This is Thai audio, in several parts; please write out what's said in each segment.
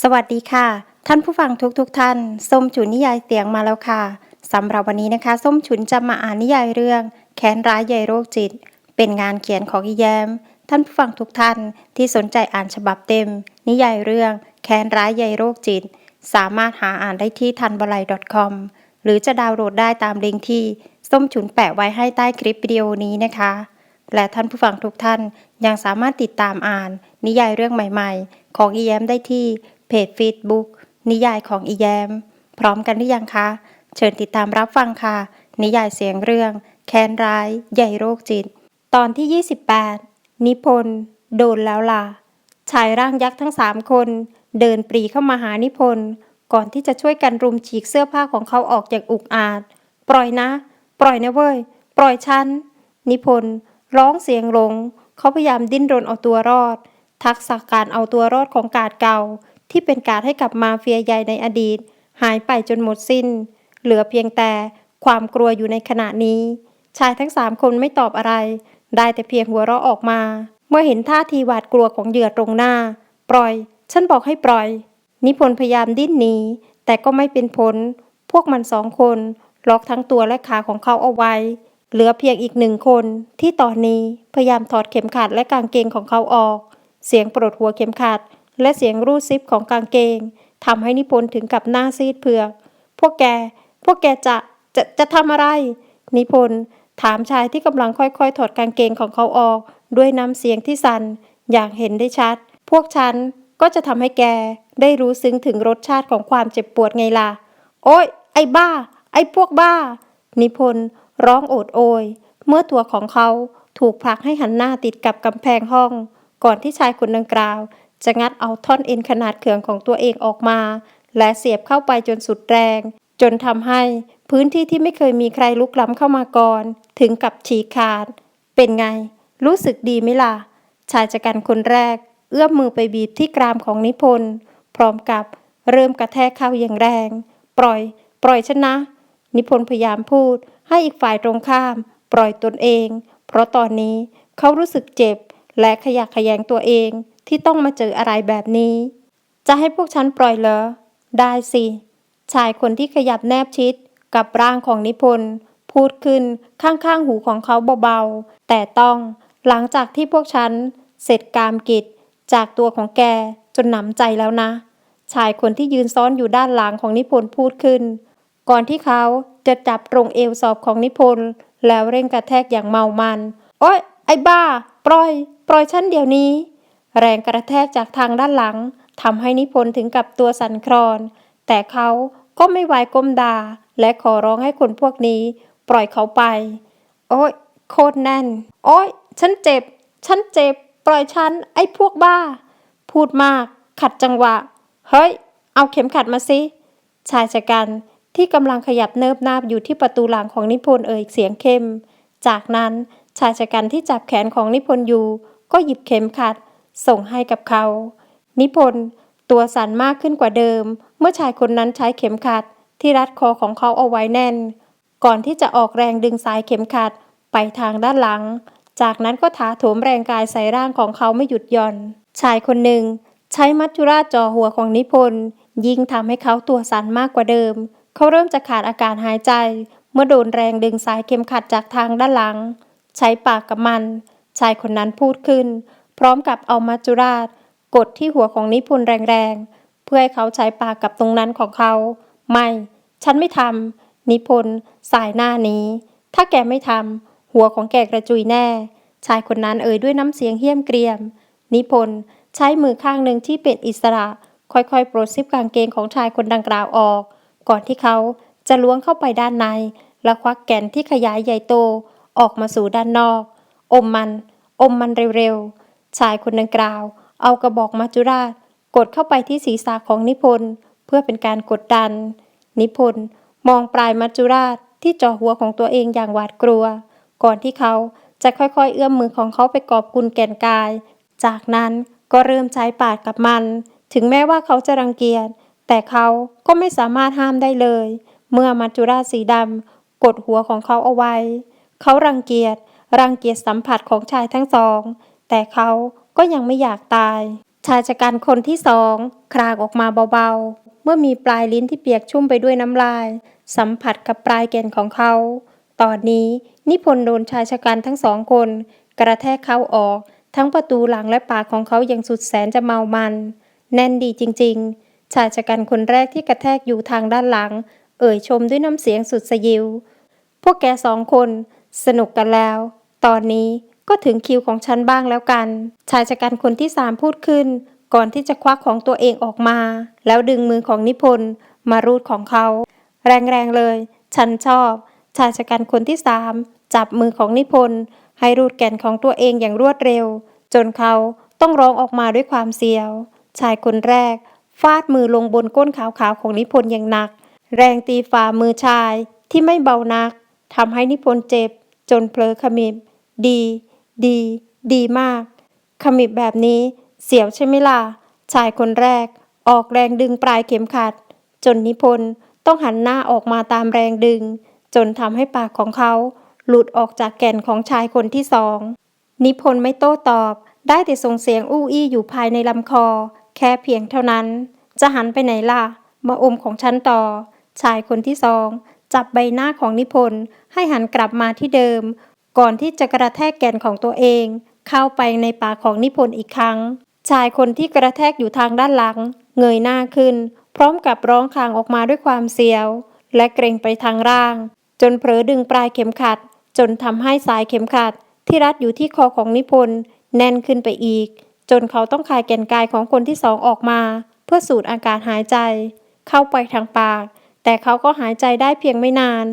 สวัสดีค่ะ ท่านผู้ฟังทุกๆทท่าน ส้มฉุนนิยายเสียงมาแล้วค่ะสำหรับวันนี้นะคะ ส้มฉุนจะมาอ่านนิยายเรื่อง แค้นร้ายใหญ่โรคจิต เป็นงานเขียนของอีแยม ท่านผู้ฟังทุกท่านที่สนใจอ่านฉบับเต็ม นิยายเรื่อง แค้นร้ายใหญ่โรคจิต สามารถหาอ่านได้ที่ทันบลาย .com หรือจะดาวน์โหลดได้ตามลิงก์ที่ส้มฉุนแปะไว้ให้ใต้คลิปวิดีโอนี้นะคะ และท่านผู้ฟังทุกท่านยังสามารถติดตามอ่าน นิยายเรื่องใหม่ๆ ของอีแยมได้ที่เพจ Facebook นิยายของอีแยมพร้อมกันหรือยังคะ เชิญติดตามรับฟังค่ะ นิยายเสียงเรื่อง แค้นร้าย ใหญ่โรคจิต ตอนที่ 28 นิพนธ์โดนแล้วล่ะ ชายร่างยักษ์ทั้งสามคน เดินปรีเข้ามาหานิพนธ์ก่อนที่จะช่วยกันรุมฉีกเสื้อผ้าของเขาออกอย่างอุกอาจ ปล่อยนะ ปล่อยนะเว้ย ปล่อยฉัน นิพนธ์ ร้องเสียงลง เขาพยายามดิ้นรนเอาตัวรอด ทักษะการเอาตัวรอดของกาดเก่า ที่เป็นการให้กับมาเฟียใหญ่ในอดีต หายไปจนหมดสิ้น เหลือเพียงแต่ความกลัวอยู่ในขณะนี้ ชายทั้งสามคนไม่ตอบอะไร ได้แต่เพียงหัวเราะออกมา เมื่อเห็นท่าทีหวาดกลัวของเหยื่อตรงหน้า ปล่อย ฉันบอกให้ปล่อย นิพนธ์พยายามดิ้นหนีแต่ก็ไม่เป็นผล พวกมันสองคน ล็อกทั้งตัวและขาของเขาเอาไว้ เหลือเพียงอีกหนึ่งคนที่ตอนนี้พยายามถอดเข็มขัดและกางเกงของเขาออก เสียงปลดหัวเข็มขัด และเสียงรูดซิปของกางเกงทำให้นิพนธ์ถึงกับหน้าซีดเผือก พวกแก พวกแกจะจะจะทำอะไร นิพนธ์ถามชายที่กำลังค่อยๆ ถอดกางเกงของเขาออก ด้วยน้ำเสียงที่สั่นอย่างเห็นได้ชัด พวกฉันก็จะทำให้แกได้รู้ซึ้งถึงรสชาติของความเจ็บปวดไงล่ะ โอ๊ย ไอ้บ้า ไอ้พวกบ้า นิพนธ์ ร้องโอดโอย เมื่อตัวของเขาถูกผลักให้หันหน้าติดกับกำแพงห้อง ก่อนที่ชายคนดังกล่าว จะงัดเอาท่อนเอ็นขนาดเขื่องของตัวเองออกมา และเสียบเข้าไปจนสุดแรง จนทำให้พื้นที่ที่ไม่เคยมีใครลุกล้ำเข้ามาก่อน ถึงกับฉีกขาด เป็นไง รู้สึกดีไหมล่ะ ชายจักรันคนแรก เอื้อมมือไปบีบที่กรามของนิพนธ์พร้อมกับเริ่มกระแทกเข้าอย่างแรง ปล่อย ปล่อยฉันนะ นิพนธ์พยายามพูด ให้อีกฝ่ายตรงข้าม ปล่อยตนเอง เพราะตอนนี้เขารู้สึกเจ็บ และขยักขยงตัวเองที่ต้องมาเจออะไรแบบนี้ จะให้พวกฉันปล่อยเหรอ ได้สิ ชายคนที่ขยับแนบชิดกับร่างของนิพนธ์พูดขึ้นข้างๆหูของเขาเบาๆ แต่ต้องหลังจากที่พวกฉันเสร็จกามกิจจากตัวของแกจนหนำใจแล้วนะ ชายคนที่ยืนซ้อนอยู่ด้านหลังของนิพนธ์พูดขึ้น ก่อนที่เขา จะจับตรงเอวสอบของนิพนธ์แล้วเร่งกระแทกอย่างเมามัน โอ๊ย ไอ้บ้า ปล่อย ปล่อยฉันเดี๋ยวนี้ แรงกระแทกจากทางด้านหลังทำให้นิพนธ์ถึงกับตัวสั่นคลอน แต่เขาก็ไม่ไหวก้มดา และขอร้องให้คนพวกนี้ ปล่อยเขาไป โอ๊ย โคตรแน่น โอ๊ย ฉันเจ็บ ฉันเจ็บ ปล่อยฉัน ไอ้พวกบ้า พูดมาก ขัดจังหวะ เฮ้ย เอาเข็มขัดมาสิ ชายชะกัน ที่กำลังขยับเนิบนาบอยู่ที่ประตูหลังของนิพนธ์เอ่ยเสียงเข้ม จากนั้นชายชะกันที่จับแขนของนิพนธ์อยู่ ก็หยิบเข็มขัด ส่งให้กับเขา นิพนธ์ตัวสั่นมากขึ้นกว่าเดิม เมื่อชายคนนั้นใช้เข็มขัด ที่รัดคอของเขาเอาไว้แน่น ก่อนที่จะออกแรงดึงสายเข็มขัดไปทางด้านหลัง จากนั้นก็ถาโถมแรงกายใส่ร่างของเขาไม่หยุดหย่อน ชายคนหนึ่ง ใช้มัจจุราชจ่อหัวของนิพนธ์ยิ่งทำให้เขาตัวสั่นมากกว่าเดิม เขาเริ่มจะขาดอากาศหายใจ เมื่อโดนแรงดึงสายเข็มขัดจากทางด้านหลัง ใช้ปากกับมัน ชายคนนั้นพูดขึ้น พร้อมกับเอามัจจุราช กดที่หัวของนิพนธ์แรงๆ เพื่อให้เขาใช้ปากกับตรงนั้นของเขา ไม่ ฉันไม่ทำนิพนธ์สายหน้านี้ ถ้าแกไม่ทำหัวของแกกระจุยแน่ ชายคนนั้นเอ่ยด้วยน้ำเสียงเหี้ยมเกรียม นิพนธ์ใช้มือข้างหนึ่งที่เป็นอิสระ ค่อยๆ โปรดซิปกางเกงของชายคนดังกล่าวออก ก่อนที่เขาจะล้วงเข้าไปด้านใน และควักแก่นที่ขยายใหญ่โตออกมาสู่ด้านนอก อมมัน อมมันเร็วๆ ชายคนดังกล่าว เอากระบอกมัจจุราชกดเข้าไปที่ศีรษะของนิพนธ์เพื่อเป็นการกดดัน นิพนธ์มองปลายมัจจุราชที่จ่อหัวของตัวเองอย่างหวาดกลัว ก่อนที่เขาจะค่อยๆ เอื้อมมือของเขาไปกอบกุลแก่นกาย จากนั้นก็เริ่มใช้ปากกับมัน ถึงแม้ว่าเขาจะรังเกียจ แต่เขาก็ไม่สามารถห้ามได้เลย เมื่อมัจจุราชสีดำกดหัวของเขาเอาไว้ เขารังเกียจรังเกียจสัมผัสของชายทั้งสอง แต่เขาก็ยังไม่อยากตาย ชายชะกันคนที่สองครางออกมาเบาๆ เมื่อมีปลายลิ้นที่เปียกชุ่มไปด้วยน้ำลาย สัมผัสกับปลายแก่นของเขา ตอนนี้นิพนธ์โดนชายชะกันทั้งสองคน กระแทกเข้าออก ทั้งประตูหลังและปากของเขาอย่างสุดแสนจะเมามัน แน่นดีจริง ๆ ชายชะกันคนแรกที่กระแทกอยู่ทางด้านหลัง เอ่ยชมด้วยน้ำเสียงสุดสยิว พวกแกสองคน สนุกกันแล้ว ตอนนี้ก็ถึงคิวของฉันบ้างแล้วกัน ชายชะกันคนที่สามพูดขึ้น ก่อนที่จะควักของตัวเองออกมา แล้วดึงมือของนิพนธ์มารูดของเขา แรงๆเลย ฉันชอบ ชายชะกันคนที่สามจับมือของนิพนธ์ให้รูดแก่นของตัวเองอย่างรวดเร็ว จนเขาต้องร้องออกมาด้วยความเสียว ชายคนแรก ฟาดมือลงบนก้นขาวๆของนิพนธ์อย่างหนัก แรงตีฝ่ามือชายที่ไม่เบานักทำให้นิพนธ์เจ็บ จนเผลอขมิบ ดี ดี ดีมาก ขมิบแบบนี้เสียวใช่ไหมล่ะ ชายคนแรก ออกแรงดึงปลายเข็มขัด จนนิพนธ์ต้องหันหน้าออกมาตามแรงดึง จนทำให้ปากของเขาหลุดออกจากแก่นของชายคนที่สอง นิพนธ์ไม่โต้ตอบ ได้แต่ส่งเสียงอู้อี้อยู่ภายในลำคอ แค่เพียงเท่านั้น จะหันไปไหนล่ะ มาอมของฉันต่อ ชายคนที่สอง จับใบหน้าของนิพนธ์ให้หันกลับมาที่เดิม ก่อนที่จะกระแทกแก่นของตัวเอง เข้าไปในปากของนิพนธ์อีกครั้ง ชายคนที่กระแทกอยู่ทางด้านหลัง เงยหน้าขึ้น พร้อมกับร้องครางออกมาด้วยความเสียว และเกรงไปทางร่าง จนเผลอดึงปลายเข็มขัด จนทำให้สายเข็มขัด ที่รัดอยู่ที่คอของนิพนธ์แน่นขึ้นไปอีก จนเขาต้องคายแก่นกายของคนที่สองออกมา เพื่อสูดอากาศหายใจ เข้าไปทางปาก แต่เขาก็หายใจได้เพียงไม่นาน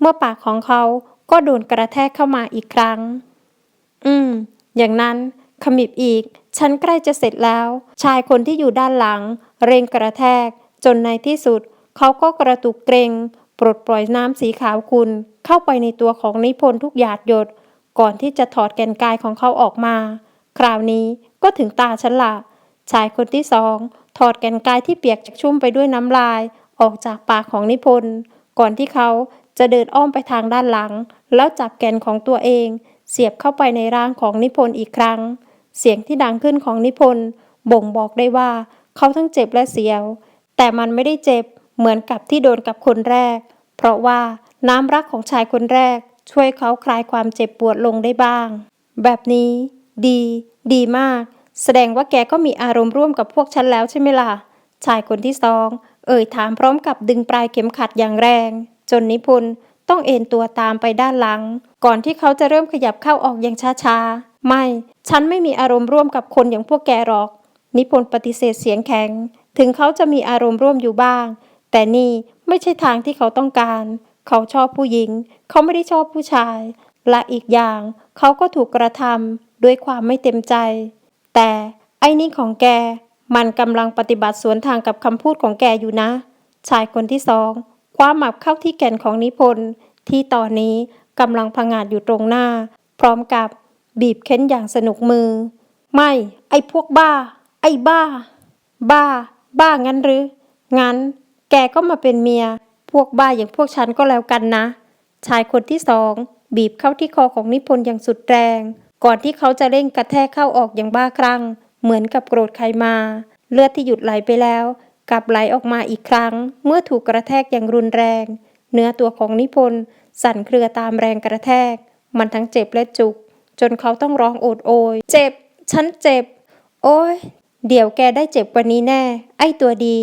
เมื่อปากของเขาก็โดนกระแทกเข้ามาอีกครั้ง อืม อย่างนั้นขมิบอีก ฉันใกล้จะเสร็จแล้ว ชายคนที่อยู่ด้านหลัง เร่งกระแทก จนในที่สุด เขาก็กระตุกเกรงปลดปล่อยน้ำสีขาวขุ่นเข้าไปในตัวของนิพนธ์ทุกหยาดหยด ก่อนที่จะถอดแกนกายของเขาออกมา คราวนี้ ก็ถึงตาฉันละชายคนที่สองถอดแกนกายที่เปียกจากชุ่มไปด้วยน้ำลาย ออกจากปากของนิพนธ์ก่อนที่เขาจะเดินอ้อมไปทางด้านหลัง แล้วจับแกนของตัวเอง เสียบเข้าไปในร่างของนิพนธ์อีกครั้ง เสียงที่ดังขึ้นของนิพนธ์บ่งบอกได้ว่าเขาทั้งเจ็บและเสียว แต่มันไม่ได้เจ็บเหมือนกับที่โดนกับคนแรก เพราะว่าน้ำรักของชายคนแรก ช่วยเขาคลายความเจ็บปวดลงได้บ้าง แบบนี้ ดี ดีมาก แสดงว่าแกก็มีอารมณ์ร่วมกับพวกฉันแล้วใช่ไหมล่ะ ชายคนที่สอง เอ่ยถามพร้อมกับดึงปลายเข็มขัดอย่างแรง จนนิพนธ์ต้องเอนตัวตามไปด้านหลัง ก่อนที่เขาจะเริ่มขยับเข้าออกอย่างช้าๆ ไม่ ฉันไม่มีอารมณ์ร่วมกับคนอย่างพวกแกหรอก นิพนธ์ปฏิเสธเสียงแข็ง ถึงเขาจะมีอารมณ์ร่วมอยู่บ้าง แต่นี่ไม่ใช่ทางที่เขาต้องการ เขาชอบผู้หญิง เขาไม่ได้ชอบผู้ชาย และอีกอย่าง เขาก็ถูกกระทำด้วยความไม่เต็มใจ แต่ไอ้นี่ของแก มันกำลังปฏิบัติสวนทางกับคำพูดของแกอยู่นะ ชายคนที่สองคว้าหมับเข้าที่แก่นของนิพนธ์ที่ตอนนี้กำลังพงาดอยู่ตรงหน้า พร้อมกับบีบเค้นอย่างสนุกมือ ไม่ ไอ้พวกบ้า ไอ้บ้า บ้า บ้างั้นหรือ งั้น แกก็มาเป็นเมีย พวกบ้าอย่างพวกฉันก็แล้วกันนะ ชายคนที่สองบีบเข้าที่คอของนิพนธ์อย่างสุดแรง ก่อนที่เขาจะเร่งกระแทกเข้าออกอย่างบ้าคลั่ง เหมือนกับโกรธใครมา เลือดที่หยุดไหลไปแล้วกลับไหลออกมาอีกครั้ง เมื่อถูกกระแทกอย่างรุนแรง เนื้อตัวของนิพนธ์สั่นเครือตามแรงกระแทก มันทั้งเจ็บและจุก จนเขาต้องร้องโอดโอย เจ็บ ฉันเจ็บ โอ้ย เดี๋ยวแกได้เจ็บกวันนี้แน่ ไอ้ตัวดี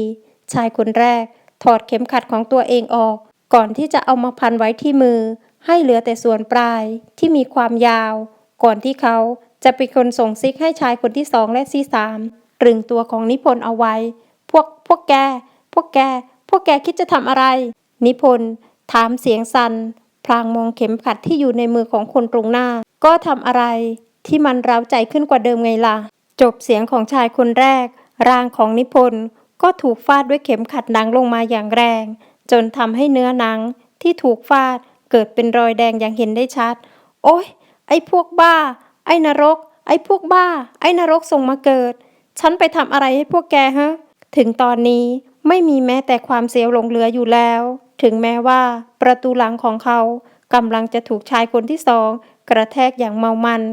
ชายคนแรก ถอดเข็มขัดของตัวเองออก ก่อนที่จะเอามาพันไว้ที่มือ ให้เหลือแต่ส่วนปลายที่มีความยาว ก่อนที่เขาจะเป็นคนส่งซิกให้ชายคนที่สองและที่สามตรึงตัวของนิพนธ์เอาไว้ พวกพวกแก พวกแก พวกแกคิดจะทำอะไร นิพนธ์ถามเสียงสัน่นพลางมองเข็มขัดที่อยู่ในมือของคนตรงหน้า ก็ทำอะไรที่มันร้าวใจขึ้นกว่าเดิมไงล่ะ จบเสียงของชายคนแรก ร่างของนิพนธ์ก็ถูกฟาดด้วยเข็มขัดหนังลงมาอย่างแรง จนทำให้เนื้อหนังที่ถูกฟาดเกิดเป็นรอยแดงอย่างเห็นได้ชัด โอ๊ย ไอ้พวกบ้า ไอ้นรก ไอ้พวกบ้า ไอ้นรกส่งมาเกิด ฉันไปทำอะไรให้พวกแกฮะ ถึงตอนนี้ไม่มีแม้แต่ความเสียวหลงเหลืออยู่แล้ว ถึงแม้ว่าประตูหลังของเขากำลังจะถูกชายคนที่สองกระแทกอย่างเมามัน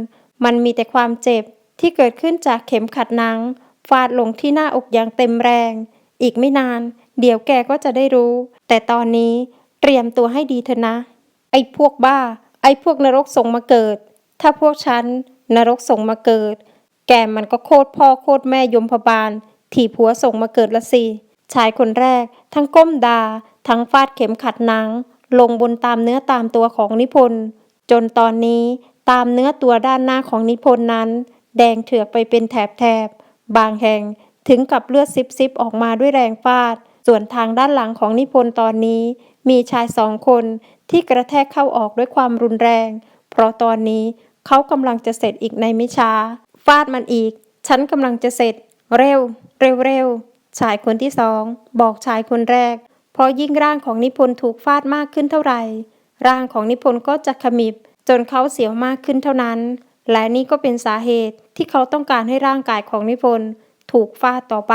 มันมีแต่ความเจ็บที่เกิดขึ้นจากเข็มขัดหนัง ฟาดลงที่หน้าอกอย่างเต็มแรง อีกไม่นาน เดี๋ยวแกก็จะได้รู้ แต่ตอนนี้เตรียมตัวให้ดีเถอะนะ ไอ้พวกบ้า ไอ้พวกนรกส่งมาเกิด ถ้าพวกฉันนรกส่งมาเกิด แกมันก็โคตรพ่อโคตรแม่ยมพบาลที่ผัวส่งมาเกิดละสิ ชายคนแรก ทั้งก้มดา ทั้งฟาดเข็มขัดหนัง ลงบนตามเนื้อตามตัวของนิพนธ์จนตอนนี้ตามเนื้อตัวด้านหน้าของนิพนธ์นั้น แดงเถือกไปเป็นแถบๆบางแห่งถึงกับเลือดซิบๆออกมาด้วยแรงฟาด ส่วนทางด้านหลังของนิพนธ์ตอนนี้ มีชายสองคนที่กระแทกเข้าออกด้วยความรุนแรง เพราะตอนนี้ เขากำลังจะเสร็จอีกในไม่ช้า ฟาดมันอีก ฉันกำลังจะเสร็จ เร็ว เร็วเร็วชายคนที่สอง บอกชายคนแรก เพราะยิ่งร่างของนิพนธ์ถูกฟาดมากขึ้นเท่าไหร่ ร่างของนิพนธ์ก็จะขมิบ จนเขาเสียวมากขึ้นเท่านั้น และนี่ก็เป็นสาเหตุที่เขาต้องการให้ร่างกายของนิพนธ์ถูกฟาดต่อไป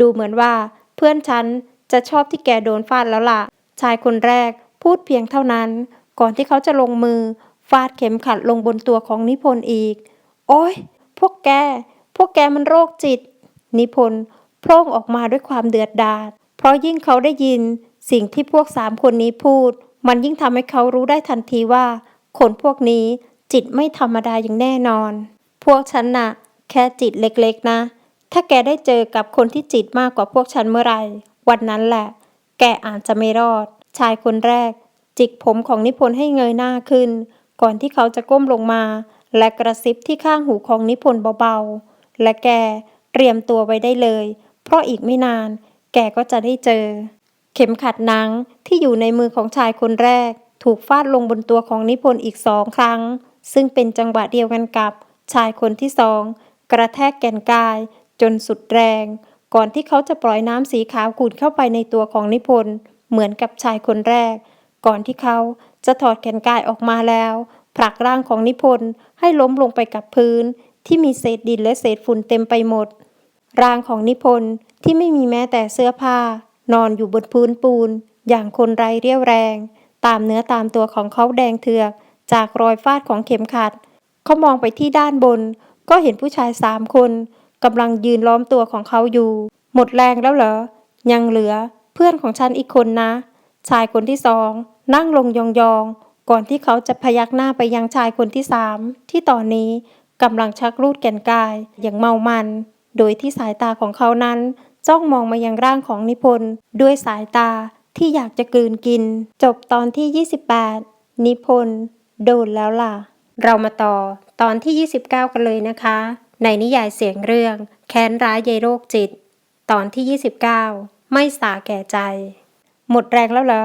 ดูเหมือนว่า เพื่อนฉันจะชอบที่แกโดนฟาดแล้วล่ะ ชายคนแรกพูดเพียงเท่านั้น ก่อนที่เขาจะลงมือ ฟาดเข็มขัดลงบนตัวของนิพนธ์อีก โอ้ย พวกแก พวกแกมันโรคจิต นิพนธ์โพร่งออกมาด้วยความเดือดดาล เพราะยิ่งเขาได้ยิน สิ่งที่พวกสามคนนี้พูด มันยิ่งทำให้เขารู้ได้ทันทีว่า คนพวกนี้จิตไม่ธรรมดาอย่างแน่นอน พวกฉันน่ะ แค่จิตเล็กๆนะ ถ้าแกได้เจอกับคนที่จิตมากกว่าพวกฉันเมื่อไหร่ วันนั้นแหละ แกอาจจะไม่รอด ชายคนแรก จิกผมของนิพนธ์ให้เงยหน้าขึ้น ก่อนที่เขาจะก้มลงมา และกระซิบที่ข้างหูของนิพนธ์เบาๆ และแกเตรียมตัวไว้ได้เลย เพราะอีกไม่นาน แกก็จะได้เจอ เข็มขัดหนังที่อยู่ในมือของชายคนแรก ถูกฟาดลงบนตัวของนิพนธ์อีกสองครั้ง ซึ่งเป็นจังหวะเดียวกันกับชายคนที่สองกระแทกแก่นกาย จนสุดแรง ก่อนที่เขาจะปล่อยน้ำสีขาวขุ่นเข้าไปในตัวของนิพนธ์เหมือนกับชายคนแรก ก่อนที่เขาจะถอดแขนกายออกมาแล้ว ผลักร่างของนิพนธ์ให้ล้มลงไปกับพื้น ที่มีเศษดินและเศษฝุ่นเต็มไปหมด ร่างของนิพนธ์ที่ไม่มีแม้แต่เสื้อผ้า นอนอยู่บนพื้นปูน อย่างคนไร้เรี่ยวแรง ตามเนื้อตามตัวของเขาแดงเถือก จากรอยฟาดของเข็มขัด เขามองไปที่ด้านบน ก็เห็นผู้ชายสามคนกำลังยืนล้อมตัวของเขาอยู่ หมดแรงแล้วเหรอ ยังเหลือเพื่อนของฉันอีกคนนะ ชายคนที่สอง นั่งลงยองๆ ก่อนที่เขาจะพยักหน้าไปยังชายคนที่สามที่ตอนนี้กำลังชักรูดแก่นกาย อย่างเมามัน โดยที่สายตาของเขานั้น จ้องมองมายังร่างของนิพนธ์ด้วยสายตาที่อยากจะกลืนกิน จบตอนที่ 28 นิพนธ์โดนแล้วล่ะ เรามาต่อตอนที่ 29 กันเลยนะคะ ในนิยายเสียงเรื่อง แค้นร้ายยายโรคจิต ตอนที่ 29 ไม่สาแก่ใจ หมดแรงแล้วเหรอ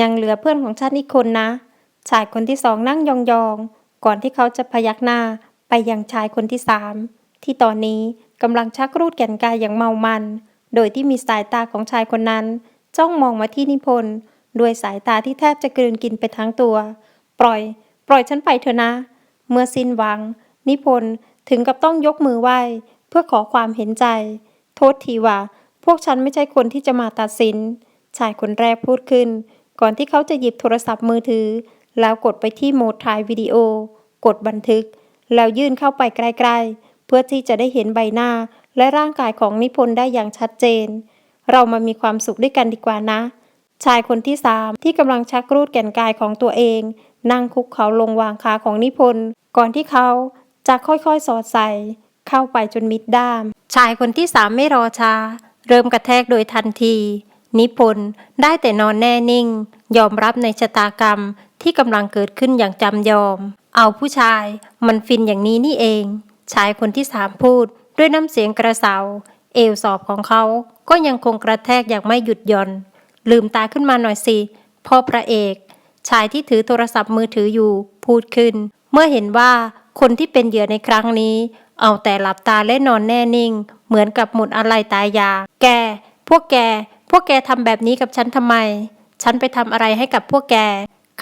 ยังเหลือเพื่อนของฉันอีกคนนะ ชายคนที่สองนั่งยองๆ ก่อนที่เขาจะพยักหน้าไปยังชายคนที่สามที่ตอนนี้กำลังชักรูดแก่นกายอย่างเมามัน โดยที่มีสายตาของชายคนนั้น จ้องมองมาที่นิพนธ์ด้วยสายตาที่แทบจะกลืนกินไปทั้งตัว ปล่อย ปล่อยฉันไปเถอะนะ เมื่อสิ้นหวัง นิพนธ์ถึงกับต้องยกมือไหว้ เพื่อขอความเห็นใจ โทษทีว่า พวกฉันไม่ใช่คนที่จะมาตัดสิน ชายคนแรกพูดขึ้น ก่อนที่เขาจะหยิบโทรศัพท์มือถือ แล้วกดไปที่โหมดถ่ายวิดีโอ กดบันทึก แล้วยื่นเข้าไปใกล้ๆ เพื่อที่จะได้เห็นใบหน้าและร่างกายของนิพนธ์ได้อย่างชัดเจน เรามามีความสุขด้วยกันดีกว่านะ ชายคนที่สามที่กำลังชักรูดแก่นกายของตัวเอง นั่งคุกเขาลงวางขาของนิพนธ์ ก่อนที่เขาจะค่อยๆ สอดใส่ เข้าไปจนมิดด้าม ชายคนที่สามไม่รอช้า เริ่มกระแทกโดยทันที นิพนธ์ได้แต่นอนแน่นิ่ง ยอมรับในชะตากรรมที่กำลังเกิดขึ้นอย่างจำยอม เอาผู้ชาย มันฟินอย่างนี้นี่เอง ชายคนที่สามพูด ด้วยน้ำเสียงกระเซาเอวสอบของเขาก็ยังคงกระแทกอย่างไม่หยุดหย่อน ลืมตาขึ้นมาหน่อยสิ พ่อพระเอก ชายที่ถือโทรศัพท์มือถืออยู่พูดขึ้น เมื่อเห็นว่าคนที่เป็นเหยื่อในครั้งนี้ เอาแต่หลับตาและนอนแน่นิ่ง เหมือนกับหมดอะไรตายยา แก พวกแก พวกแกทำแบบนี้กับฉันทำไม ฉันไปทำอะไรให้กับพวกแก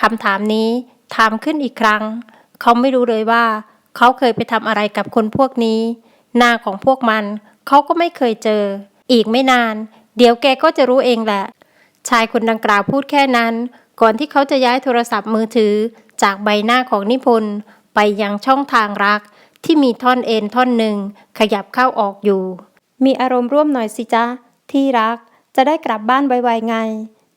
คำถามนี้ถามขึ้นอีกครั้ง เขาไม่รู้เลยว่า เขาเคยไปทำอะไรกับคนพวกนี้ หน้าของพวกมัน เขาก็ไม่เคยเจอ อีกไม่นาน เดี๋ยวแกก็จะรู้เองแหละ ชายคนดังกล่าวพูดแค่นั้น ก่อนที่เขาจะย้ายโทรศัพท์มือถือ จากใบหน้าของนิพนธ์ไปยังช่องทางรัก ที่มีท่อนเอ็นท่อนหนึ่งขยับเข้าออกอยู่ มีอารมณ์ร่วมหน่อยสิจ๊ะที่รัก จะได้กลับบ้านไวๆไง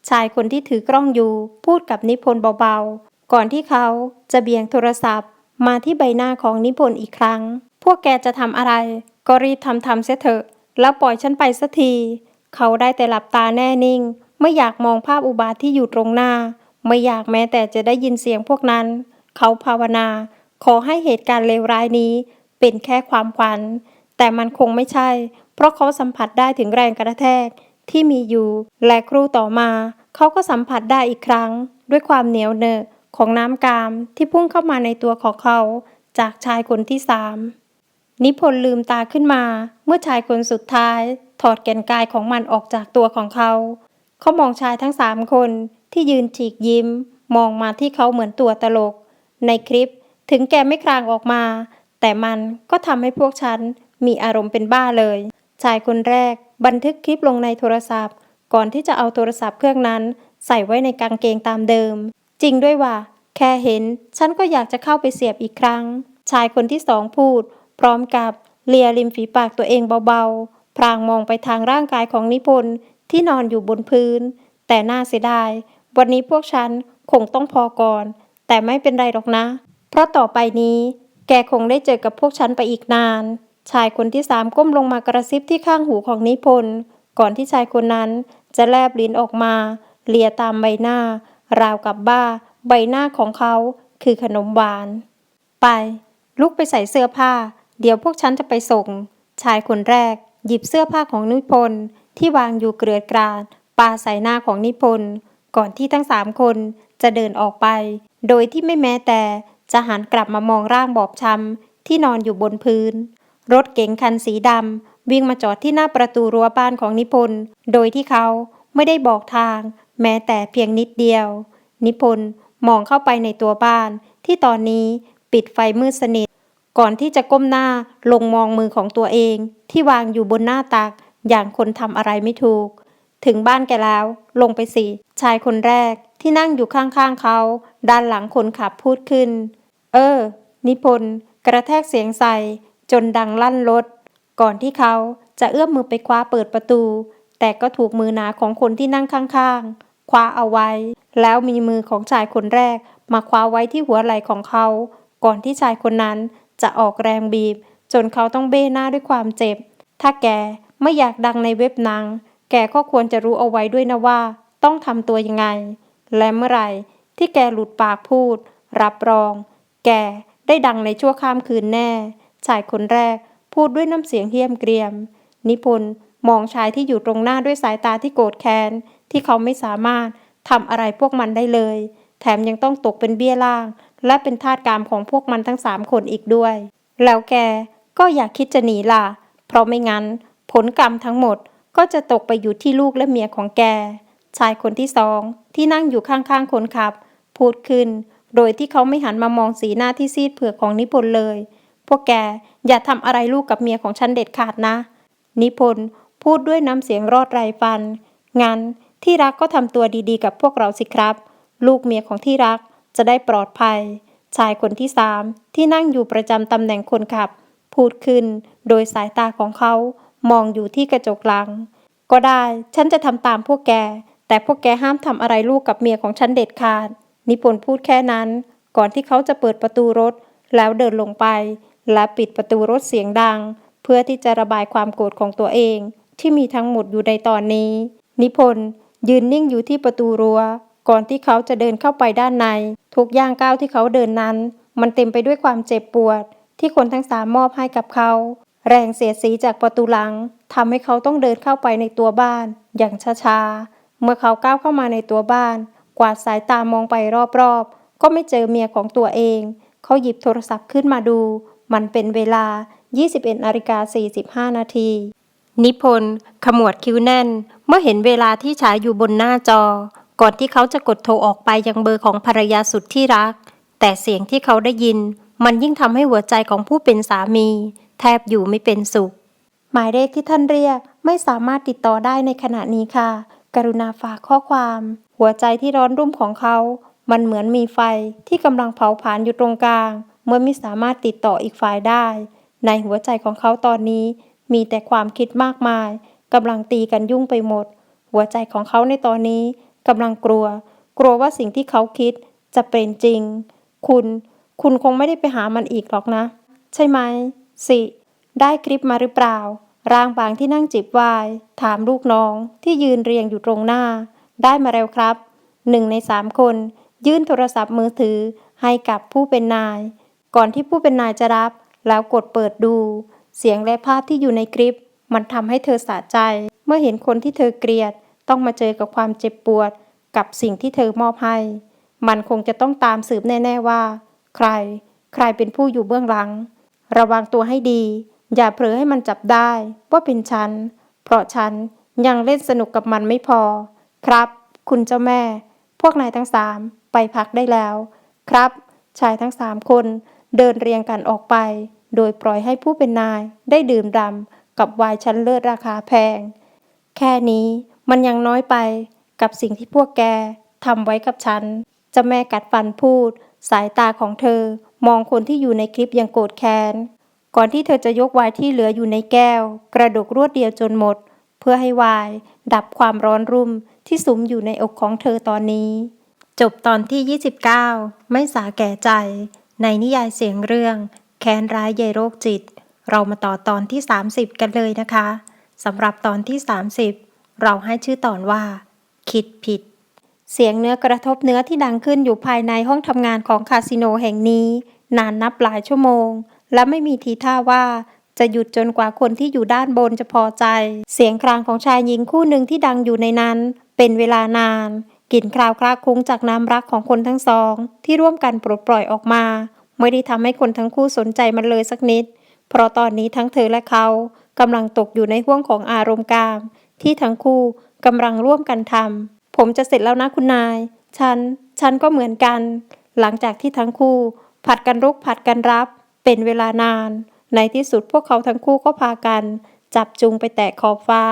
ชายคนที่ถือกล้องอยู่ พูดกับนิพนธ์เบาๆ ก่อนที่เขาจะเบี่ยงโทรศัพท์ มาที่ใบหน้าของนิพนธ์อีกครั้ง พวกแกจะทำอะไร ก็รีบทำทำเสียเถอะ แล้วปล่อยฉันไปสักที เขาได้แต่หลับตาแน่นิ่ง ไม่อยากมองภาพอุบาทที่อยู่ตรงหน้า ไม่อยากแม้แต่จะได้ยินเสียงพวกนั้น เขาภาวนา ขอให้เหตุการณ์เลวร้ายนี้ เป็นแค่ความฝันแต่มันคงไม่ใช่ เพราะเขาสัมผัสได้ถึงแรงกระแทก ที่มีอยู่ และครู่ต่อมา เขาก็สัมผัสได้อีกครั้ง ด้วยความเหนียวเนอะของน้ำกามที่พุ่งเข้ามาในตัวของเขา จากชายคนที่สามนิพนธ์ลืมตาขึ้นมา เมื่อชายคนสุดท้าย ถอดแก่นกายของมันออกจากตัวของเขา เขามองชายทั้งสามคนที่ยืนฉีกยิ้ม มองมาที่เขาเหมือนตัวตลก ในคลิปถึงแกไม่ครางออกมา แต่มันก็ทำให้พวกฉันมีอารมณ์เป็นบ้าเลย ชายคนแรก บันทึกคลิปลงในโทรศัพท์ ก่อนที่จะเอาโทรศัพท์เครื่องนั้น ใส่ไว้ในกางเกงตามเดิม จริงด้วยว่า แค่เห็น ฉันก็อยากจะเข้าไปเสียบอีกครั้ง ชายคนที่สองพูด พร้อมกับเลียริมฝีปากตัวเองเบาๆ พรางมองไปทางร่างกายของนิพนธ์ที่นอนอยู่บนพื้น แต่น่าเสียดาย วันนี้พวกฉันคงต้องพอก่อน แต่ไม่เป็นไรหรอกนะ เพราะต่อไปนี้ แกคงได้เจอกับพวกฉันไปอีกนาน ชายคนที่สามก้มลงมากระซิบที่ข้างหูของนิพนธ์ก่อนที่ชายคนนั้นจะแลบลิ้นออกมา เลียตามใบหน้า ราวกับบ้า ใบหน้าของเขาคือขนมหวาน ไป ลุกไปใส่เสื้อผ้า เดี๋ยวพวกฉันจะไปส่ง ชายคนแรก หยิบเสื้อผ้าของนิพนธ์ที่วางอยู่เกลือดกราดปาใส่หน้าของนิพนธ์ก่อนที่ทั้งสามคนจะเดินออกไป โดยที่ไม่แม้แต่จะหันกลับมามองร่างบอบช้ำที่นอนอยู่บนพื้น รถเก๋งคันสีดำวิ่งมาจอดที่หน้าประตูรั้วบ้านของนิพนธ์โดยที่เขาไม่ได้บอกทาง แม้แต่เพียงนิดเดียว นิพนธ์มองเข้าไปในตัวบ้าน ที่ตอนนี้ปิดไฟมืดสนิท ก่อนที่จะก้มหน้าลงมองมือของตัวเอง ที่วางอยู่บนหน้าตัก อย่างคนทำอะไรไม่ถูก ถึงบ้านแกแล้ว ลงไปสิ ชายคนแรกที่นั่งอยู่ข้างๆเขา ด้านหลังคนขับพูดขึ้น เออ นิพนธ์กระแทกเสียงใส่ จนดังลั่นรถ ก่อนที่เขาจะเอื้อมมือไปคว้าเปิดประตู แต่ก็ถูกมือหนาของคนที่นั่งข้างๆ คว้าเอาไว้ แล้วมีมือของชายคนแรก มาคว้าไว้ที่หัวไหล่ของเขา ก่อนที่ชายคนนั้นจะออกแรงบีบ จนเขาต้องเบ้หน้าด้วยความเจ็บ ถ้าแกไม่อยากดังในเว็บนังแกก็ควรจะรู้เอาไว้ด้วยนะว่า ต้องทำตัวยังไง และเมื่อไหร่ที่แกหลุดปากพูด รับรอง แกได้ดังในชั่วข้ามคืนแน่ ชายคนแรก พูดด้วยน้ำเสียงเฮี้ยมเกรียม นิพนธ์มองชายที่อยู่ตรงหน้าด้วยสายตาที่โกรธแค้น ที่เขาไม่สามารถทำอะไรพวกมันได้เลย แถมยังต้องตกเป็นเบี้ยล่าง และเป็นทาสกามของพวกมันทั้งสามคนอีกด้วย แล้วแกก็อย่าคิดจะหนีล่ะ เพราะไม่งั้น ผลกรรมทั้งหมดก็จะตกไปอยู่ที่ลูกและเมียของแก ชายคนที่สองที่นั่งอยู่ข้างๆคนขับ พูดขึ้น โดยที่เขาไม่หันมามองสีหน้าที่ซีดเผือกของนิพนธ์เลย พวกแกอย่าทำอะไรลูกกับเมียของฉันเด็ดขาดนะ นิพนธ์พูดด้วยน้ำเสียงรอดไรฟัน งั้นที่รักก็ทำตัวดีๆ กับพวกเราสิครับ ลูกเมียของที่รักจะได้ปลอดภัย ชายคนที่สามที่นั่งอยู่ประจำตำแหน่งคนขับ พูดขึ้นโดยสายตาของเขามองอยู่ที่กระจกหลัง ก็ได้ฉันจะทำตามพวกแก แต่พวกแกห้ามทำอะไรลูกกับเมียของฉันเด็ดขาด นิพนธ์พูดแค่นั้น ก่อนที่เขาจะเปิดประตูรถ แล้วเดินลงไป และปิดประตูรถเสียงดัง เพื่อที่จะระบายความโกรธของตัวเอง ที่มีทั้งหมดอยู่ในตอนนี้ นิพนธ์ยืนนิ่งอยู่ที่ประตูรัว้ว ก่อนที่เขาจะเดินเข้าไปด้านใน ทุกย่างก้าวที่เขาเดินนั้น มันเต็มไปด้วยความเจ็บปวด ที่คนทั้งสามมอบให้กับเขา แรงเสียดสีจากประตูหลังทำให้เขาต้องเดินเข้าไปในตัวบ้าน อย่างช้าๆเมื่อเขาก้าวเข้ามาในตัวบ้าน กวาดสายตามองไปรอบๆก็ไม่เจอเมียของตัวเอง เขาหยิบโทรศัพท์ขึ้นมาดู มันเป็นเวลา 21นาฬิกา45 นาที นิพนธ์ขมวดคิ้วแน่น เมื่อเห็นเวลาที่ฉายอยู่บนหน้าจอ ก่อนที่เขาจะกดโทรออกไปยังเบอร์ของภรรยาสุดที่รัก แต่เสียงที่เขาได้ยิน มันยิ่งทำให้หัวใจของผู้เป็นสามี แทบอยู่ไม่เป็นสุข หมายเลขที่ท่านเรียกไม่สามารถติดต่อได้ในขณะนี้ค่ะ กรุณาฝากข้อความ หัวใจที่ร้อนรุ่มของเขา มันเหมือนมีไฟที่กำลังเผาผลาญอยู่ตรงกลาง เมื่อไม่สามารถติดต่ออีกฝ่ายได้ ในหัวใจของเขาตอนนี้มีแต่ความคิดมากมายกำลังตีกันยุ่งไปหมด หัวใจของเขาในตอนนี้กำลังกลัว กลัวว่าสิ่งที่เขาคิดจะเป็นจริง คุณ คุณคงไม่ได้ไปหามันอีกหรอกนะ ใช่ไหมสิได้คลิปมาหรือเปล่า ร่างบางที่นั่งจิบวน์ถามลูกน้องที่ยืนเรียงอยู่ตรงหน้า ได้มาแล้วครับหนึ่งในสามคน ยื่นโทรศัพท์มือถือให้กับผู้เป็นนาย ก่อนที่ผู้เป็นนายจะรับ แล้วกดเปิดดู เสียงและภาพที่อยู่ในคลิป มันทำให้เธอสะใจ เมื่อเห็นคนที่เธอเกลียด ต้องมาเจอกับความเจ็บปวด กับสิ่งที่เธอมอบให้ มันคงจะต้องตามสืบแน่ ๆว่า ใคร ใครเป็นผู้อยู่เบื้องหลัง ระวังตัวให้ดี อย่าเผลอให้มันจับได้ ว่าเป็นฉัน เพราะฉันยังเล่นสนุกกับมันไม่พอ ครับ คุณเจ้าแม่ พวกนายทั้งสามไปพักได้แล้ว ครับ ชายทั้งสามคน เดินเรียงกันออกไป โดยปล่อยให้ผู้เป็นนายได้ดื่มดำกับไวน์ชั้นเลิศราคาแพง แค่นี้มันยังน้อยไปกับสิ่งที่พวกแกทำไว้กับฉันจ้าแม่กัดฟันพูด สายตาของเธอมองคนที่อยู่ในคลิปย่างโกรธแค้น ก่อนที่เธอจะยกไวน์ที่เหลืออยู่ในแก้ว กระดกรวดเดียวจนหมด เพื่อให้วน์ดับความร้อนรุ่มที่สุมอยู่ในอกของเธอตอนนี้ จบตอนที่ 29 ไม่สาแก่ใจ ในนิยายเสียงเรื่องแค้นร้ายใยโรคจิต เรามาต่อตอนที่ 30 กันเลยนะคะสำหรับตอนที่ 30 เราให้ชื่อตอนว่า คิดผิด เสียงเนื้อกระทบเนื้อที่ดังขึ้นอยู่ภายในห้องทำงานของคาสิโนแห่งนี้ นานนับหลายชั่วโมง และไม่มีทีท่าว่าจะหยุดจนกว่าคนที่อยู่ด้านบนจะพอใจ เสียงครางของชายหญิงคู่หนึ่งที่ดังอยู่ในนั้น เป็นเวลานาน กลิ่นคราวคลาคุ้งจากน้ำรักของคนทั้งสอง ที่ร่วมกันปลดปล่อยออกมา ไม่ได้ทำให้คนทั้งคู่สนใจมันเลยสักนิด เพราะตอนนี้ทั้งเธอและเขากำลังตกอยู่ในห่วงของอารมณ์กาม ที่ทั้งคู่กำลังร่วมกันทำผมจะเสร็จแล้วนะคุณนาย ฉัน ฉันก็เหมือนกัน หลังจากที่ทั้งคู่ ผัดกันรุกผัดกันรับ เป็นเวลานาน ในที่สุดพวกเขาทั้งคู่ก็พากัน จับจูงไปแตะขอบฟ้า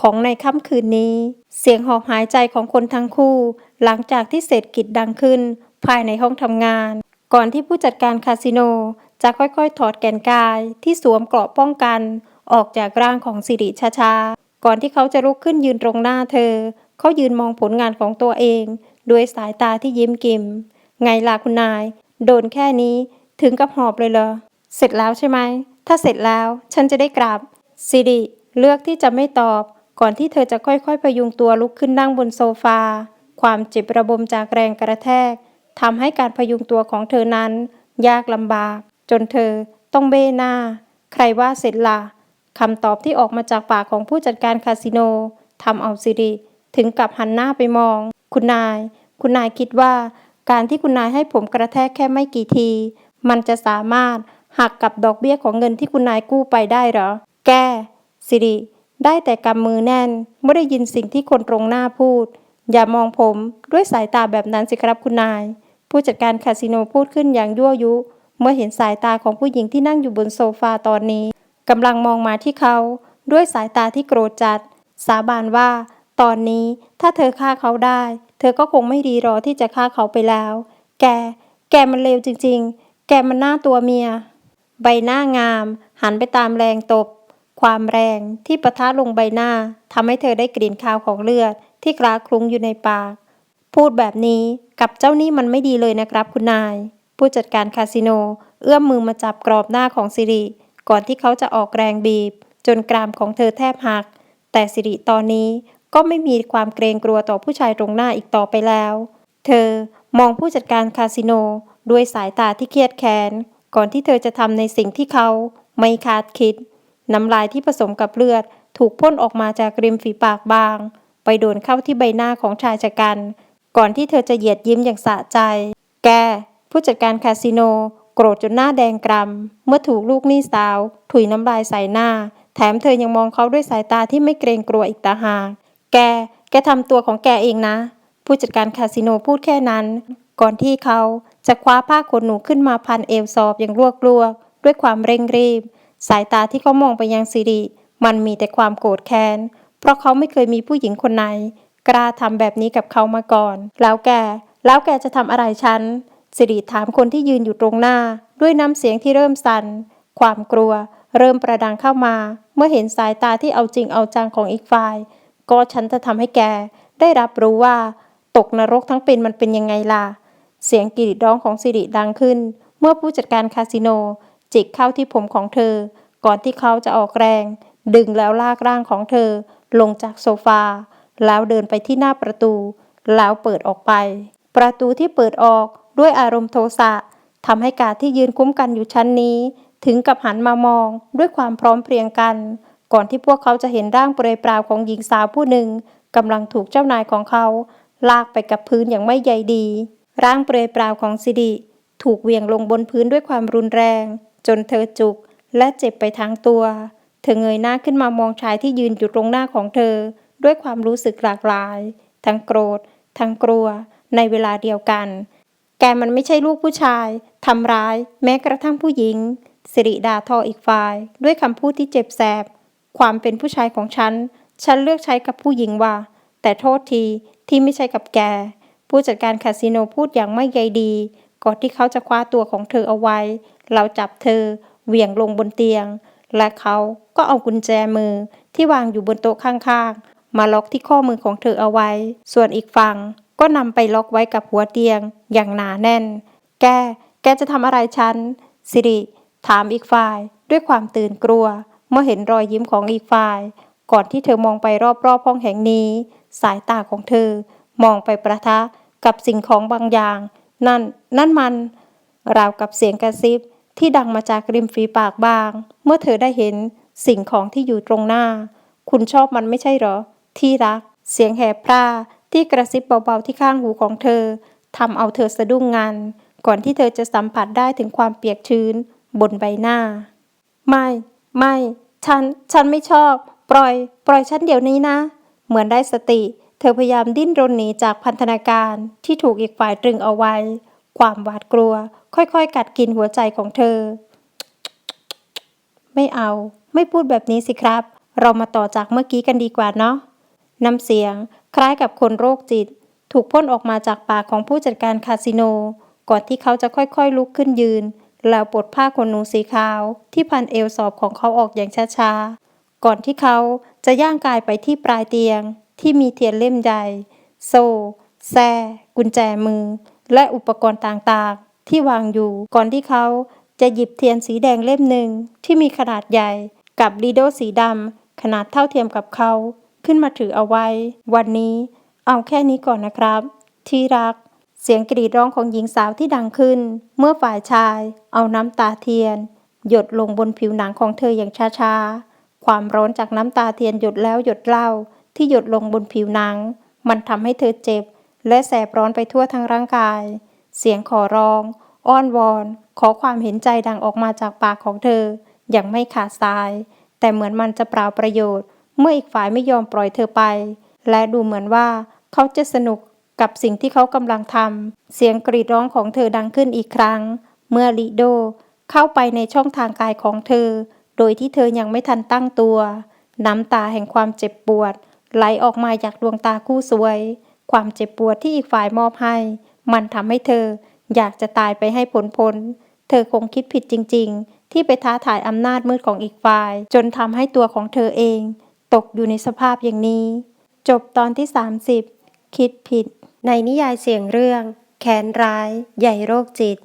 ของในค่ำคืนนี้ เสียงหอบหายใจของคนทั้งคู่ หลังจากที่เศษกิจดังขึ้น ภายในห้องทำงาน ก่อนที่ผู้จัดการคาสิโนจะค่อยๆ ถอดแกนกายที่สวมเกราะป้องกัน ออกจากร่างของสิริช้าๆก่อนที่เขาจะลุกขึ้นยืนตรงหน้าเธอ เขายืนมองผลงานของตัวเองด้วยสายตาที่ยิ้มกิม ไงล่ะคุณนาย โดนแค่นี้ถึงกับหอบเลยเหรอ เสร็จแล้วใช่ไหม ถ้าเสร็จแล้วฉันจะได้กลับสิริเลือกที่จะไม่ตอบ ก่อนที่เธอจะค่อยๆพยุงตัวลุกขึ้นนั่งบนโซฟา ความเจ็บระบมจากแรงกระแทกทำให้การพยุงตัวของเธอนั้น ยากลำบาก จนเธอต้องเบ้หน้า ใครว่าเสร็จล่ะคำตอบที่ออกมาจากปากของผู้จัดการคาสิโนทำเอาสิริ ถึงกับหันหน้าไปมอง คุณนาย คุณนายคิดว่า การที่คุณนายให้ผมกระแทกแค่ไม่กี่ที มันจะสามารถหักกับดอกเบี้ยของเงินที่คุณนายกู้ไปได้หรอ แกสิริ ได้แต่กำมือแน่นเมื่อได้ยินสิ่งที่คนตรงหน้าพูด อย่ามองผมด้วยสายตาแบบนั้นสิครับคุณนาย ผู้จัดการคาสิโนพูดขึ้นอย่างยั่วยุ เมื่อเห็นสายตาของผู้หญิงที่นั่งอยู่บนโซฟาตอนนี้กำลังมองมาที่เขา ด้วยสายตาที่โกรธจัด สาบานว่า ตอนนี้ถ้าเธอฆ่าเขาได้ เธอก็คงไม่รีรอที่จะฆ่าเขาไปแล้ว แก แกมันเลวจริง ๆ แกมันหน้าตัวเมีย ใบหน้างาม หันไปตามแรงตบ ความแรงที่ปะทะลงใบหน้าทำให้เธอได้กลิ่นคาวของเลือด ที่คลาคลุ้งอยู่ในปาก พูดแบบนี้กับเจ้านี่มันไม่ดีเลยนะครับคุณนาย ผู้จัดการคาสิโน เอื้อมมือมาจับกรอบหน้าของสิริ ก่อนที่เขาจะออกแรงบีบ จนกรามของเธอแทบหัก แต่สิริตอนนี้ก็ไม่มีความเกรงกลัวต่อผู้ชายตรงหน้าอีกต่อไปแล้ว เธอมองผู้จัดการคาสิโนด้วยสายตาที่เครียดแค้น ก่อนที่เธอจะทำในสิ่งที่เขาไม่คาดคิด น้ำลายที่ผสมกับเลือด ถูกพ่นออกมาจากริมฝีปากบาง ไปโดนเข้าที่ใบหน้าของชายชะกัน ก่อนที่เธอจะเหยียดยิ้มอย่างสะใจ แก ผู้จัดการคาสิโน โกรธจนหน้าแดงกรำเมื่อถูกลูกหนี้สาว ถุยน้ำลายใส่หน้า แถมเธอยังมองเขาด้วยสายตาที่ไม่เกรงกลัวอีกต่างหากแก แกทำตัวของแกเองนะ ผู้จัดการคาสิโนพูดแค่นั้น ก่อนที่เขาจะคว้าผ้าขนหนูขึ้นมาพันเอวซอบอย่างลวกๆด้วยความเร่งรีบ สายตาที่เขามองไปยังสิริ มันมีแต่ความโกรธแค้น เพราะเขาไม่เคยมีผู้หญิงคนไหน กล้าทำแบบนี้กับเขามาก่อน แล้วแก แล้วแกจะทำอะไรฉัน สิริถามคนที่ยืนอยู่ตรงหน้า ด้วยน้ำเสียงที่เริ่มสัน่น ความกลัว เริ่มประดังเข้ามา เมื่อเห็นสายตาที่เอาจริงเอาจังของอีกฝ่าย ก็ฉันจะทำให้แก ได้รับรู้ว่า ตกนรกทั้งเป็นมันเป็นยังไงล่ะ เสียงกรีดร้องของสิริดังขึ้น เมื่อผู้จัดการคาสิโน จิกเข้าที่ผมของเธอ ก่อนที่เขาจะออกแรง ดึงแล้วลากร่างของเธอ ลงจากโซฟา แล้วเดินไปที่หน้าประตู แล้วเปิดออกไป ประตูที่เปิดออกด้วยอารมณ์โทสะทำให้กาดที่ยืนคุ้มกันอยู่ชั้นนี้ ถึงกับหันมามองด้วยความพร้อมเพรียงกัน ก่อนที่พวกเขาจะเห็นร่างเปรอยเปล่าของหญิงสาวผู้หนึ่งกำลังถูกเจ้านายของเขา ลากไปกับพื้นอย่างไม่ใยดี ร่างเปรอยเปล่าของซิดิถูกเหวี่ยงลงบนพื้นด้วยความรุนแรง จนเธอจุกและเจ็บไปทั้งตัว เธอเงยหน้าขึ้นมามองชายที่ยืนอยู่ตรงหน้าของเธอ ด้วยความรู้สึกหลากหลาย ทั้งโกรธ ทั้งกลัว ในเวลาเดียวกัน แกมันไม่ใช่ลูกผู้ชายทำร้าย แม้กระทั่งผู้หญิง สิริดาทออีกฝ่าย ด้วยคำพูดที่เจ็บแสบ ความเป็นผู้ชายของฉัน ฉันเลือกใช้กับผู้หญิงว่ะแต่โทษทีที่ไม่ใช่กับแก ผู้จัดการคาสิโนพูดอย่างไม่ใยดี ก่อนที่เขาจะคว้าตัวของเธอเอาไว้ เราจับเธอเหวี่ยงลงบนเตียง และเขาก็เอากุญแจมือที่วางอยู่บนโต๊ะข้างๆ มาล็อกที่ข้อมือของเธอเอาไว้ ส่วนอีกฝั่งก็นำไปล็อกไว้กับหัวเตียงอย่างหนาแน่น แก แกจะทำอะไรฉัน สิริ ถามอีกฝ่ายด้วยความตื่นกลัว เมื่อเห็นรอยยิ้มของอีกฝ่าย ก่อนที่เธอมองไปรอบๆห้องแห่งนี้ สายตาของเธอ มองไปประทะกับสิ่งของบางอย่าง นั่น นั่นมัน ราวกับเสียงกระซิบ ที่ดังมาจากริมฝีปากบาง เมื่อเธอได้เห็นสิ่งของที่อยู่ตรงหน้า คุณชอบมันไม่ใช่หรอ ที่รัก เสียงแหบพร่าที่กระซิบเบาๆที่ข้างหูของเธอทำเอาเธอสะดุ้งงัน ก่อนที่เธอจะสัมผัสได้ถึงความเปียกชื้น บนใบหน้า ไม่ ไม่ ฉัน ฉันไม่ชอบ ปล่อย ปล่อยฉันเดี๋ยวนี้นะ เหมือนได้สติ เธอพยายามดิ้นรนหนีจากพันธนาการที่ถูกอีกฝ่ายตรึงเอาไว้ ความหวาดกลัว ค่อยๆ กัดกินหัวใจของเธอ ไม่เอา ไม่พูดแบบนี้สิครับ เรามาต่อจากเมื่อกี้กันดีกว่าเนาะน้ำเสียง คล้ายกับคนโรคจิต ถูกพ่นออกมาจากปากของผู้จัดการคาสิโน ก่อนที่เขาจะค่อยๆลุกขึ้นยืน แล้วปลดผ้าขนหนูสีขาว ที่พันเอวสอบของเขาออกอย่างช้าๆ ก่อนที่เขาจะย่างกายไปที่ปลายเตียง ที่มีเทียนเล่มใหญ่ โซ่แซ่กุญแจมือ และอุปกรณ์ต่างๆ ที่วางอยู่ ก่อนที่เขาจะหยิบเทียนสีแดงเล่มหนึ่งที่มีขนาดใหญ่ กับลีโดสีดำขนาดเท่าเทียมกับเขาขึ้นมาถือเอาไว้ วันนี้เอาแค่นี้ก่อนนะครับ ที่รัก เสียงกรีดร้องของหญิงสาวที่ดังขึ้น เมื่อฝ่ายชาย เอาน้ำตาเทียน หยดลงบนผิวหนังของเธออย่างช้าๆ ความร้อนจากน้ำตาเทียนหยดแล้วหยดเล่าที่หยดลงบนผิวหนัง มันทำให้เธอเจ็บ และแสบร้อนไปทั่วทั้งร่างกาย เสียงขอร้อง อ้อนวอน ขอความเห็นใจดังออกมาจากปากของเธอ อย่างไม่ขาดสาย แต่เหมือนมันจะเปล่าประโยชน์ เมื่ออีกฝ่ายไม่ยอมปล่อยเธอไป และดูเหมือนว่าเขาจะสนุกกับสิ่งที่เขากำลังทำ เสียงกรีดร้องของเธอดังขึ้นอีกครั้ง เมื่อลิโดเข้าไปในช่องทางกายของเธอ โดยที่เธอยังไม่ทันตั้งตัว น้ำตาแห่งความเจ็บปวด ไหลออกมาจากดวงตาคู่สวย ความเจ็บปวดที่อีกฝ่ายมอบให้ มันทำให้เธอ อยากจะตายไปให้ผลพ้นเธอคงคิดผิดจริง ๆ ที่ไปท้าทายอำนาจมืดของอีกฝ่าย จนทำให้ตัวของเธอเอง ตกอยู่ในสภาพอย่างนี้ จบตอนที่ 30 คิดผิด ในนิยายเสียงเรื่องแค้นร้าย ใหญ่โรคจิต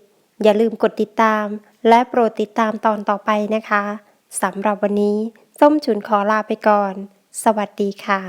อย่าลืมกดติดตาม และโปรดติดตามตอนต่อไปนะคะสำหรับวันนี้ ส้มฉุนขอลาไปก่อน สวัสดีค่ะ